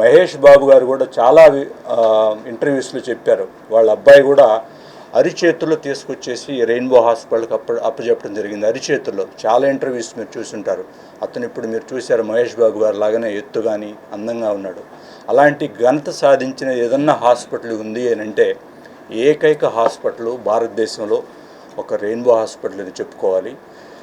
మహేష్ బాబు గారు కూడా చాలా ఇంటర్వ్యూస్లో చెప్పారు. వాళ్ళ అబ్బాయి కూడా అరిచేతుల్లో తీసుకొచ్చేసి రెయిన్బో హాస్పిటల్కి అప్ప అప్పచెప్పడం జరిగింది. అరిచేతుల్లో చాలా ఇంటర్వ్యూస్ మీరు చూసుంటారు. అతను ఇప్పుడు మీరు చూశారు మహేష్ బాబు గారు లాగానే ఎత్తు కానీ అందంగా ఉన్నాడు. అలాంటి ఘనత సాధించిన ఏదన్నా హాస్పిటల్ ఉంది అని అంటే ఏకైక హాస్పిటల్ భారతదేశంలో ఒక రెయిన్బో హాస్పిటల్ అని చెప్పుకోవాలి.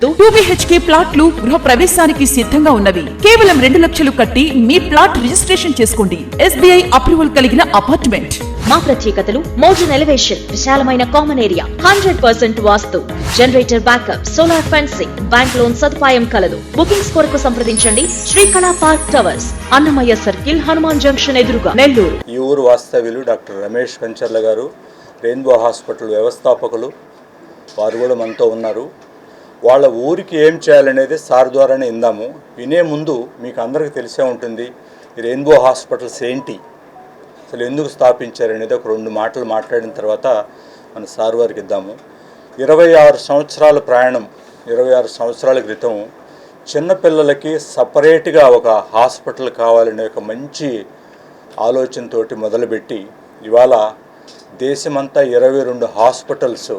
టూ బిహెచ్కే ప్లాట్లు గృహ ప్రవేశానికి సిద్ధంగా ఉన్నవి. కేవలం రెండు లక్షలు కట్టి మీ ప్లాట్ రిజిస్ట్రేషన్ చేసుకోండి. ఎస్బీఐ అప్రూవల్ కలిగిన అపార్ట్మెంట్. మా ప్రత్యేకతలు మోడర్న్ ఎలివేషన్ విశాలమైన common area hundred percent vastu. Generator backup solar fencing bank loan సదుపాయం కలదు. బుకింగ్స్ కొరకు సంప్రదించండి. Srikala park towers Annamayya circle Hanuman junction ఎదురుగా. నెల్లూరు. ఈ ఊరు వాస్తవ్యులు డాక్టర్ రమేష్ కంచర్ల గారు రెయిన్బో హాస్పిటల్ వ్యవస్థాపకులు. వారు కూడా మనతో ఉన్నారు. వాళ్ళ ఊరికి ఏం చేయాలనేది సార్ ద్వారానే ఇందాము వినే ముందు మీకు అందరికీ తెలిసే ఉంటుంది రెయిన్బో హాస్పిటల్స్ ఏంటి? అసలు ఎందుకు స్థాపించారనేది ఒక రెండు మాటలు మాట్లాడిన తర్వాత మన సార్ వారికి ఇద్దాము. ఇరవై ఆరు సంవత్సరాల ప్రయాణం ఇరవై ఆరు సంవత్సరాల క్రితం చిన్నపిల్లలకి సపరేట్గా ఒక హాస్పిటల్ కావాలనే ఒక మంచి ఆలోచనతోటి మొదలుపెట్టి ఇవాళ దేశమంతా ఇరవై రెండు హాస్పిటల్స్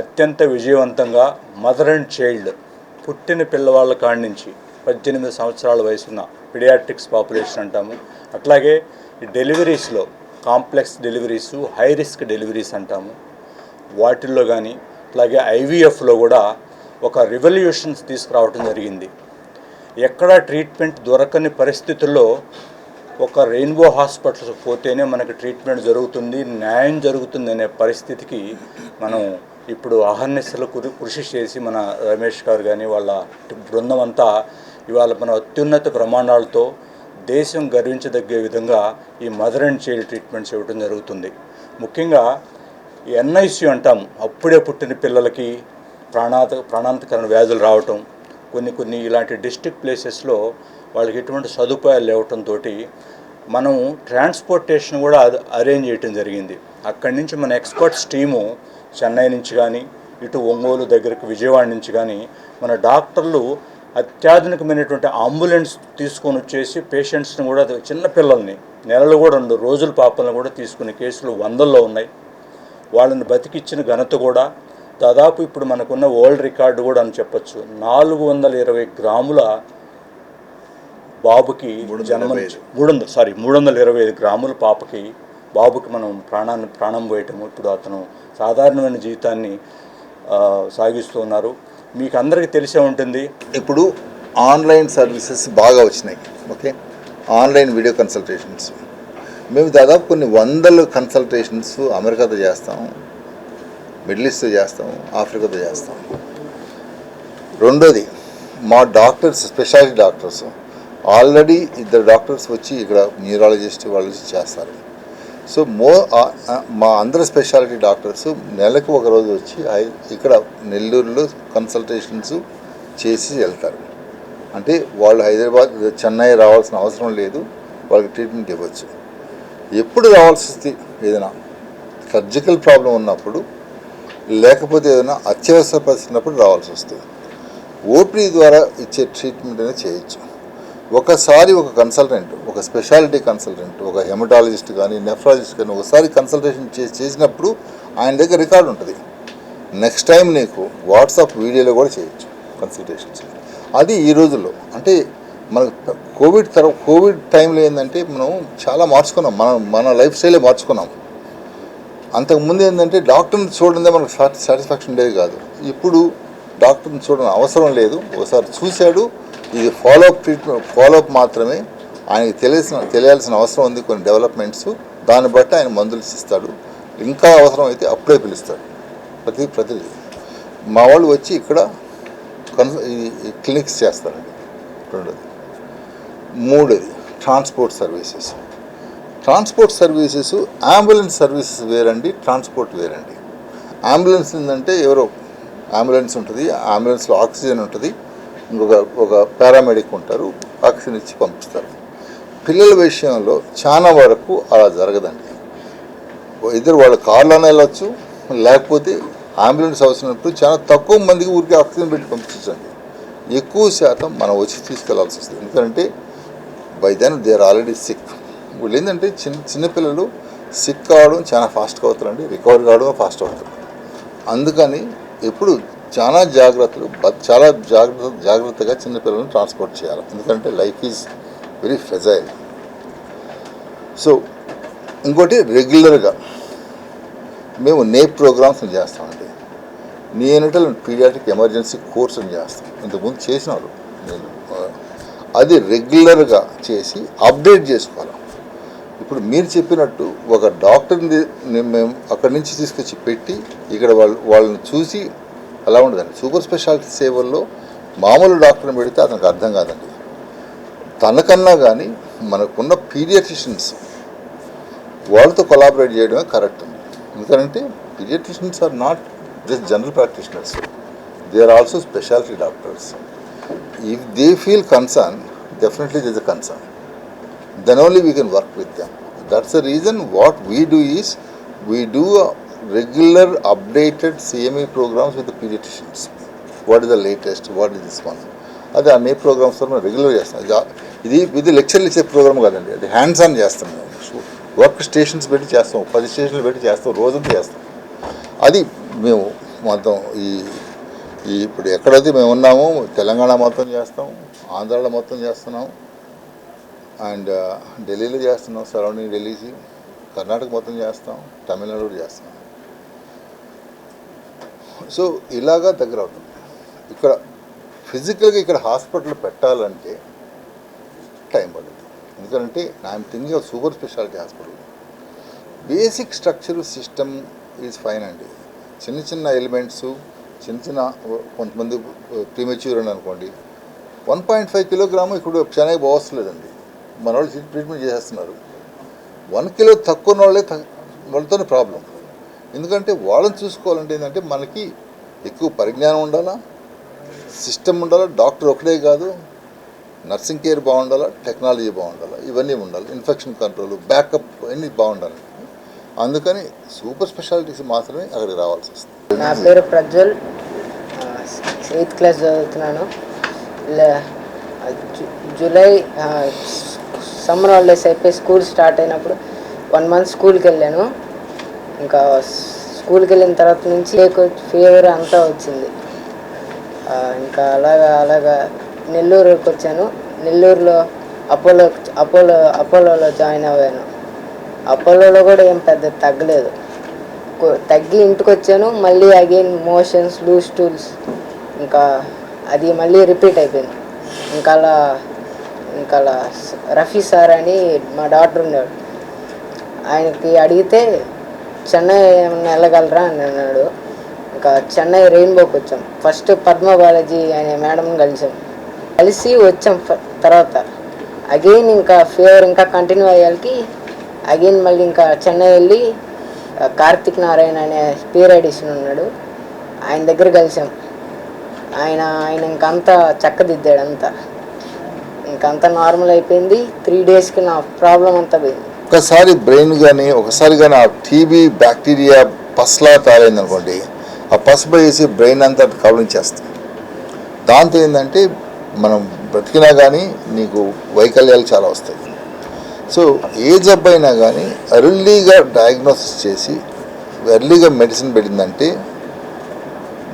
అత్యంత విజయవంతంగా మదర్ అండ్ చైల్డ్ పుట్టిన పిల్లవాళ్ళ కాడి నుంచి పద్దెనిమిది సంవత్సరాల వయసున్న పిడియాట్రిక్స్ పాపులేషన్ అంటాము. అట్లాగే ఈ డెలివరీస్లో complex deliveries high risk deliveries అంటాము. వాటిల్లో కానీ అట్లాగే ఐవీఎఫ్లో కూడా ఒక రివల్యూషన్స్ తీసుకురావడం జరిగింది. ఎక్కడా ట్రీట్మెంట్ దొరకని పరిస్థితుల్లో ఒక రెయిన్బో హాస్పిటల్స్ పోతేనే మనకి ట్రీట్మెంట్ జరుగుతుంది న్యాయం జరుగుతుంది అనే పరిస్థితికి మనం ఇప్పుడు అహర్నిశలు కృ- కృషి చేసి మన రమేష్ గారు కానీ వాళ్ళ బృందం అంతా ఇవాళ మన అత్యున్నత ప్రమాణాలతో దేశం గర్వించదగ్గే విధంగా ఈ మదర్ అండ్ చైల్డ్ ట్రీట్మెంట్స్ ఇవ్వడం జరుగుతుంది. ముఖ్యంగా ఎన్ఐసి అంటాం అప్పుడే పుట్టిన పిల్లలకి ప్రాణాంత ప్రాణాంతకరణ వ్యాధులు రావటం కొన్ని కొన్ని ఇలాంటి డిస్టిక్ ప్లేసెస్లో వాళ్ళకి ఎటువంటి సదుపాయాలు లేవటంతో మనం ట్రాన్స్పోర్టేషన్ కూడా అరేంజ్ చేయటం జరిగింది. అక్కడి నుంచి మన ఎక్స్పర్ట్స్ టీము చెన్నై నుంచి కానీ ఇటు ఒంగోలు దగ్గరకు విజయవాడ నుంచి కానీ మన డాక్టర్లు అత్యాధునికమైనటువంటి అంబులెన్స్ తీసుకొని వచ్చేసి పేషెంట్స్ని కూడా చిన్న పిల్లల్ని నెలలు కూడా రెండు రోజుల పాపలను కూడా తీసుకునే కేసులు వందల్లో ఉన్నాయి. వాళ్ళని బతికిచ్చిన ఘనత కూడా దాదాపు ఇప్పుడు మనకున్న వరల్డ్ రికార్డు కూడా అని చెప్పొచ్చు. నాలుగు వందల ఇరవై గ్రాముల బాబుకి జన్మ మూడు వందల సారీ మూడు వందల ఇరవై ఐదు గ్రాముల పాపకి బాబుకి మనం ప్రాణాన్ని ప్రాణం పోయటము. ఇప్పుడు అతను సాధారణమైన జీవితాన్ని సాగిస్తున్నారు సాగిస్తూ ఉన్నారు. మీకు అందరికీ తెలిసే ఉంటుంది ఇప్పుడు ఆన్లైన్ సర్వీసెస్ బాగా వచ్చినాయి. ఓకే? Online video consultations. మేము దాదాపు కొన్ని వందల కన్సల్టేషన్స్ అమెరికాతో చేస్తాము మిడిల్ ఈస్ట్తో చేస్తాము ఆఫ్రికాతో చేస్తాము రెండోది మా డాక్టర్స్ స్పెషాలిటీ డాక్టర్స్. ఆల్రెడీ ఇద్దరు డాక్టర్స్ వచ్చి ఇక్కడ న్యూరాలజిస్ట్ వాళ్ళు చేస్తారు. సో మో మా అందరు స్పెషాలిటీ డాక్టర్స్ నెలకు ఒక రోజు వచ్చి ఇక్కడ నెల్లూరులో కన్సల్టేషన్స్ చేసి వెళ్తారు. అంటే వాళ్ళు హైదరాబాద్ చెన్నై రావాల్సిన అవసరం లేదు వాళ్ళకి ట్రీట్మెంట్ ఇవ్వచ్చు. ఎప్పుడు రావాల్సి వస్తే ఏదైనా సర్జికల్ ప్రాబ్లం ఉన్నప్పుడు లేకపోతే ఏదైనా అత్యవసర పరిస్థితి ఉన్నప్పుడు రావాల్సి వస్తుంది. ఓపీ ద్వారా ఇచ్చే ట్రీట్మెంట్ అనేది చేయొచ్చు. ఒకసారి ఒక కన్సల్టెంట్ ఒక స్పెషాలిటీ కన్సల్టెంట్ ఒక హెమటాలజిస్ట్ కానీ నెఫ్రాలజిస్ట్ కానీ ఒకసారి కన్సల్టేషన్ చే- చేసినప్పుడు ఆయన దగ్గర రికార్డు ఉంటుంది. నెక్స్ట్ టైం నీకు వాట్సాప్ వీడియోలో కూడా చేయొచ్చు కన్సల్టేషన్స్ అది ఈ రోజుల్లో అంటే మనకు కోవిడ్ తర్వాత కోవిడ్ టైంలో ఏంటంటే మనం చాలా మార్చుకున్నాం. మన మన లైఫ్ స్టైలే మార్చుకున్నాం. అంతకుముందు ఏంటంటే డాక్టర్ని చూడడందే మనకు సాటిస్ఫాక్షన్ ఉండేది కాదు. ఇప్పుడు డాక్టర్ని చూడడం అవసరం లేదు. ఒకసారి చూశాడు ఇది ఫాలోఅప్ ట్రీట్మెంట్ ఫాలోఅప్ మాత్రమే. ఆయనకి తెలియాల్సిన తెలియాల్సిన అవసరం ఉంది కొన్ని డెవలప్మెంట్స్ దాన్ని బట్టి ఆయన మందులు ఇస్తాడు. ఇంకా అవసరం అయితే అప్పుడే పిలుస్తాడు. ప్రతి ప్రతి మా వాళ్ళు వచ్చి ఇక్కడ కన్ క్లినిక్స్ చేస్తారండి. రెండోది. మూడోది transport services transport services ambulance services వేరండి ట్రాన్స్పోర్ట్ వేరండి. అంబులెన్స్ ఏంటంటే ఎవరో అంబులెన్స్ ఉంటుంది అంబులెన్స్లో ఆక్సిజన్ ఉంటుంది. ఇంకొక ఒక పారామెడిక్ ఉంటారు ఆక్సిజన్ ఇచ్చి పంపిస్తారు. పిల్లల విషయంలో చాలా వరకు అలా జరగదండి. ఇద్దరు వాళ్ళ కార్లోనే వెళ్ళొచ్చు లేకపోతే అంబులెన్స్ అవసరమైనప్పుడు చాలా తక్కువ మందికి ఊరికి ఆక్సిజన్ పెట్టి పంపించండి ఎక్కువ శాతం మనం వచ్చి తీసుకెళ్ళాల్సి వస్తుంది. ఎందుకంటే by then they are already sick వీళ్ళు ఏంటంటే చిన్న చిన్నపిల్లలు సిక్ కావడం చాలా ఫాస్ట్గా అవుతారండి రికవర్ కావడం ఫాస్ట్ అవుతారు అందుకని ఎప్పుడు చాలా జాగ్రత్తలు చాలా జాగ్రత్త జాగ్రత్తగా చిన్నపిల్లలను ట్రాన్స్పోర్ట్ చేయాలి. ఎందుకంటే life is very fragile so ఇంకోటి రెగ్యులర్గా మేము నే ప్రోగ్రామ్స్ చేస్తామండి నేనటల్ పీడియాటిక్ ఎమర్జెన్సీ కోర్స్ అని చేస్తాం. ఇంతకుముందు చేసినారు నేను. అది రెగ్యులర్గా చేసి అప్డేట్ చేసుకోవాలి. ఇప్పుడు మీరు చెప్పినట్టు ఒక డాక్టర్ని మేము అక్కడి నుంచి తీసుకొచ్చి పెట్టి ఇక్కడ వాళ్ళు వాళ్ళని చూసి అలా ఉండదండి. సూపర్ స్పెషాలిటీ సేవల్లో మామూలు డాక్టర్ని పెడితే అతనికి అర్థం కాదండి. తనకన్నా కానీ మనకున్న పీడియాట్రిషియన్స్ వాళ్ళతో కొలాబరేట్ చేయడమే కరెక్ట్ ఎందుకంటే pediatricians are not just general practitioners. They are also speciality doctors. If they feel concern definitely this a concern then only we can work with them. That's the reason what we do is we do regular updated CME programs with the pediatricians. What the latest what is is this అది అన్ని programmes మనం regular చేస్తాం ఇది ఇది లెక్చర్లు ఇచ్చే programme కాదండి. అది hands on చేస్తాం మేము. వర్క్ స్టేషన్స్ పెట్టి చేస్తాం. పది స్టేషన్లు పెట్టి చేస్తాం. రోజంతా చేస్తాం. అది మేము మొత్తం ఈ ఈ ఇప్పుడు ఎక్కడైతే మేము ఉన్నామో తెలంగాణ మొత్తం చేస్తాం. ఆంధ్రాలో మొత్తం చేస్తున్నాం. అండ్ ఢిల్లీలో చేస్తున్నాం. సరౌండింగ్ ఢిల్లీకి. కర్ణాటక మొత్తం చేస్తాం. తమిళనాడు చేస్తాం. సో ఇలాగా దగ్గర అవుతుంది. ఇక్కడ ఫిజికల్గా ఇక్కడ హాస్పిటల్ పెట్టాలంటే టైం పడుతుంది. ఎందుకంటే I'm thinking of super speciality hospital basic structure system is fine అండి. చిన్న చిన్న ఎలిమెంట్స్ చిన్న చిన్న కొంతమంది uh, ప్రీమెచ్యూర్ అని అనుకోండి. వన్ పాయింట్ ఫైవ్ కిలోగ్రాము ఇప్పుడు చెన్నై పోవట్లేదండి. మన వాళ్ళు ట్రీట్మెంట్ చేసేస్తున్నారు. వన్ కిలో తక్కువ ఉన్న వాళ్ళే వాళ్ళతోనే ప్రాబ్లం ఎందుకంటే వాళ్ళని చూసుకోవాలంటే ఏంటంటే మనకి ఎక్కువ పరిజ్ఞానం ఉండాలా సిస్టమ్ ఉండాలా డాక్టర్ ఒకటే కాదు నర్సింగ్ కేర్ బాగుండాలా టెక్నాలజీ బాగుండాలా ఇవన్నీ ఉండాలి. ఇన్ఫెక్షన్ కంట్రోల్ బ్యాకప్ అన్నీ బాగుండాలి. అందుకని సూపర్ స్పెషాలిటీస్ మాత్రమే అక్కడికి రావాల్సి వస్తుంది. నా పేరు ప్రజ్వల్. ఎయిత్ క్లాస్ చదువుతున్నాను. లే- జు- జూలై సమ్మర్ హాలిడేస్ అయిపోయి స్కూల్ స్టార్ట్ అయినప్పుడు వన్ మంత్ స్కూల్కి వెళ్ళాను. ఇంకా స్కూల్కి వెళ్ళిన తర్వాత నుంచి ఫీవర్ అంతా వచ్చింది. ఇంకా అలాగా అలాగా నెల్లూరుకి వచ్చాను. నెల్లూరులో అపోలో అపోలో అపోలోలో జాయిన్ అయ్యాను అపోలోలో కూడా ఏం పెద్ద తగ్గలేదు. తగ్గి ఇంటికి వచ్చాను. మళ్ళీ అగైన్ మోషన్స్ లూజ్ టూల్స్ ఇంకా అది మళ్ళీ రిపీట్ అయిపోయింది. ఇంకా అలా ఇంకా అలా రఫీ సార్ అని మా డాక్టర్ ఉన్నాడు. ఆయనకి అడిగితే చెన్నై ఏమన్నా వెళ్ళగలరా అని అన్నాడు. ఇంకా చెన్నై రెయిన్బోకి వచ్చాం. ఫస్ట్ పద్మ బాలాజీ అనే మేడంని కలిసాం. కలిసి వచ్చాం ఫ- తర్వాత. అగైన్ ఇంకా ఫీవర్ ఇంకా కంటిన్యూ అయ్యాలకి అగైన్ మళ్ళీ ఇంకా చెన్నై వెళ్ళి కార్తిక్ నారాయణ అనే పీరియడిషన్ ఉన్నాడు. ఆయన దగ్గర కలిసాం. ఆయన ఆయన ఇంకంతా చక్కదిద్దాడు అంతా. ఇంకంతా నార్మల్ అయిపోయింది. త్రీ డేస్కి నా ప్రాబ్లం అంతా పోయింది. ఒకసారి బ్రెయిన్ కానీ ఒకసారి కానీ ఆ టీబీ బ్యాక్టీరియా పస్లా తయారైంది అనుకోండి ఆ పసుపు వేసి బ్రెయిన్ అంతా కవలించేస్తాం దాంతో ఏంటంటే మనం బ్రతికినా కానీ నీకు వైకల్యాలు చాలా వస్తాయి. సో ఏ జబ్బు అయినా కానీ ఎర్లీగా డయాగ్నోసిస్ చేసి ఎర్లీగా మెడిసిన్ పెట్టిందంటే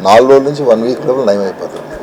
నాలుగు రోజుల నుంచి వన్ వీక్ లోపల నయం అయిపోతుంది